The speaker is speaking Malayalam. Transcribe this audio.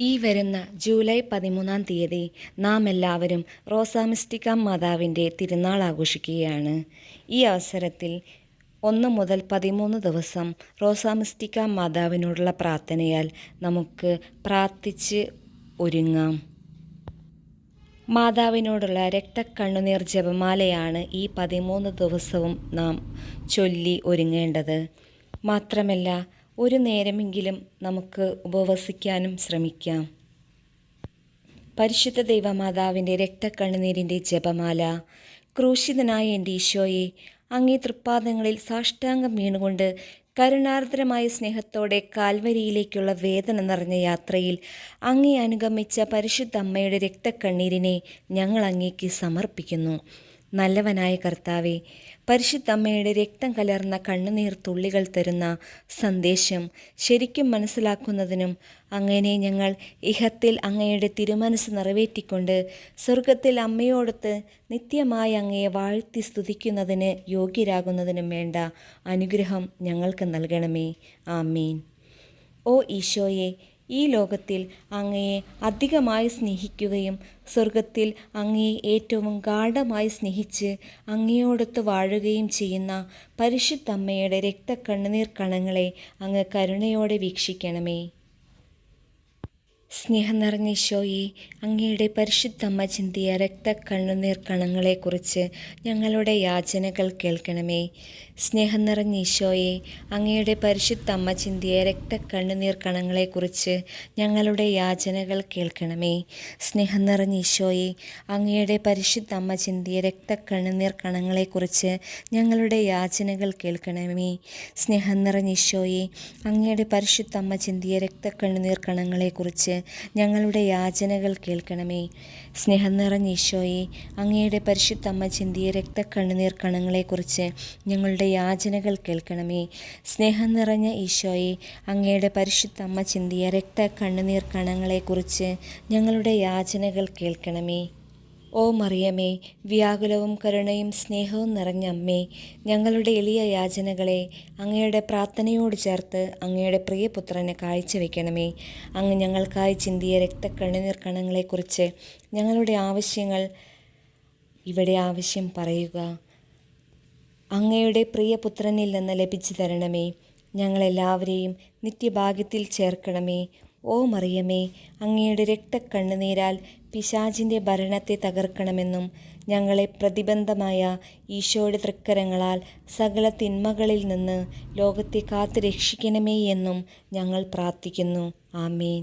ഈ വരുന്ന ജൂലൈ പതിമൂന്നാം തീയതി നാം എല്ലാവരും റോസാമിസ്റ്റിക്ക മാതാവിന്റെ തിരുനാൾ ആഘോഷിക്കുകയാണ്. ഈ അവസരത്തിൽ ഒന്ന് മുതൽ പതിമൂന്ന് ദിവസം റോസാമിസ്റ്റിക്ക മാതാവിനോടുള്ള പ്രാർത്ഥനയാൽ നമുക്ക് പ്രാർത്ഥിച്ച് ഒരുങ്ങാം. മാതാവിനോടുള്ള രക്തക്കണ്ണുനീർ ജപമാലയാണ് ഈ പതിമൂന്ന് ദിവസവും നാം ചൊല്ലി ഒരുങ്ങേണ്ടത്. മാത്രമല്ല ഒരു നേരമെങ്കിലും നമുക്ക് ഉപവസിക്കാനും ശ്രമിക്കാം. പരിശുദ്ധ ദൈവമാതാവിന്റെ രക്തക്കണ്ണുനീരിന്റെ ജപമാല ക്രൂശിതനായ എന്റെ ഈശോയെ അങ്ങേ തൃപ്പാദങ്ങളിൽ സാഷ്ടാംഗം വീണുകൊണ്ട് കരുണാർദ്രമായ സ്നേഹത്തോടെ കാൽവരിയിലേക്കുള്ള വേദന നിറഞ്ഞ യാത്രയിൽ അങ്ങേ അനുഗമിച്ച പരിശുദ്ധ അമ്മയുടെ രക്തക്കണ്ണീരിനെ ഞങ്ങൾ അങ്ങേക്ക് സമർപ്പിക്കുന്നു. നല്ലവനായ കർത്താവെ പരിശുദ്ധമ്മയുടെ രക്തം കലർന്ന കണ്ണുനീർ തുള്ളികൾ തരുന്ന സന്ദേശം ശരിക്കും മനസ്സിലാക്കുന്നതിനും അങ്ങനെ ഞങ്ങൾ ഇഹത്തിൽ അങ്ങയുടെ തിരുമനസ് നിറവേറ്റിക്കൊണ്ട് സ്വർഗത്തിൽ അമ്മയോടൊത്ത് നിത്യമായി അങ്ങയെ വാഴ്ത്തി സ്തുതിക്കുന്നതിന് യോഗ്യരാകുന്നതിനും വേണ്ട അനുഗ്രഹം ഞങ്ങൾക്ക് നൽകണമേ. ആമീൻ. ഓ ഈശോയെ ഈ ലോകത്തിൽ അങ്ങയെ അധികമായി സ്നേഹിക്കുകയും സ്വർഗത്തിൽ അങ്ങയെ ഏറ്റവും ഗാഠമായി സ്നേഹിച്ച് അങ്ങയോടൊത്ത് വാഴുകയും ചെയ്യുന്ന പരിശുദ്ധമ്മയുടെ രക്തക്കണ്ണുനീർ കണങ്ങളെ അങ്ങ് കരുണയോടെ വീക്ഷിക്കണമേ. സ്നേഹം നിറഞ്ഞ ഈശോയെ അങ്ങയുടെ പരിശുദ്ധമ്മ ചിന്തിയ രക്ത കണ്ണുനീർ കണങ്ങളെക്കുറിച്ച് ഞങ്ങളുടെ യാചനകൾ കേൾക്കണമേ. സ്നേഹം നിറഞ്ഞ ഈശോയെ അങ്ങയുടെ പരിശുദ്ധമ്മ ചിന്തിയ രക്ത കണ്ണുനീർ കണങ്ങളെക്കുറിച്ച് ഞങ്ങളുടെ യാചനകൾ കേൾക്കണമേ. സ്നേഹം നിറഞ്ഞ ഈശോയെ അങ്ങയുടെ പരിശുദ്ധമ്മ ചിന്തിയ രക്ത കണ്ണുനീർ കണങ്ങളെക്കുറിച്ച് ഞങ്ങളുടെ യാചനകൾ കേൾക്കണമേ. സ്നേഹം നിറഞ്ഞ ഈശോയെ അങ്ങയുടെ പരിശുദ്ധമ്മ ചിന്തിയ രക്ത കണ്ണുനീർ കണങ്ങളെക്കുറിച്ച് ഞങ്ങളുടെ യാചനകൾ കേൾക്കണമേ. സ്നേഹം നിറഞ്ഞ ഈശോയെ അങ്ങയുടെ പരിശുദ്ധമ്മ ചിന്തിയ രക്തക്കണ്ണുനീർ കണങ്ങളെക്കുറിച്ച് ഞങ്ങളുടെ യാചനകൾ കേൾക്കണമേ. സ്നേഹം നിറഞ്ഞ ഈശോയെ അങ്ങയുടെ പരിശുദ്ധമ്മ ചിന്തിയ രക്തക്കണ്ണുനീർ കണങ്ങളെക്കുറിച്ച് ഞങ്ങളുടെ യാചനകൾ കേൾക്കണമേ. ഓ മറിയമേ വ്യാകുലവും കരുണയും സ്നേഹവും നിറഞ്ഞ അമ്മേ ഞങ്ങളുടെ എളിയ യാചനകളെ അങ്ങയുടെ പ്രാർത്ഥനയോട് ചേർത്ത് അങ്ങയുടെ പ്രിയപുത്രനെ കാഴ്ചവെക്കണമേ. അങ്ങ് ഞങ്ങൾക്കായി ചിന്തിയ രക്തക്കണ്ണുനീർ കണങ്ങളെക്കുറിച്ച് ഞങ്ങളുടെ ആവശ്യങ്ങൾ ഇവിടെ ആവശ്യം പറയുക. അങ്ങയുടെ പ്രിയപുത്രനിൽ നിന്ന് ലഭിച്ചു തരണമേ. ഞങ്ങളെല്ലാവരെയും നിത്യഭാഗ്യത്തിൽ ചേർക്കണമേ. ഓ മറിയമേ അങ്ങയുടെ രക്തക്കണ്ണുനീരാൽ പിശാചിന്റെ ഭരണത്തെ തകർക്കണമെന്നും ഞങ്ങളെ പ്രതിബന്ധമായ ഈശോയുടെ തൃക്കരങ്ങളാൽ സകല തിന്മകളിൽ നിന്ന് ലോകത്തെ കാത്തു രക്ഷിക്കണമേ എന്നും ഞങ്ങൾ പ്രാർത്ഥിക്കുന്നു. ആമേൻ.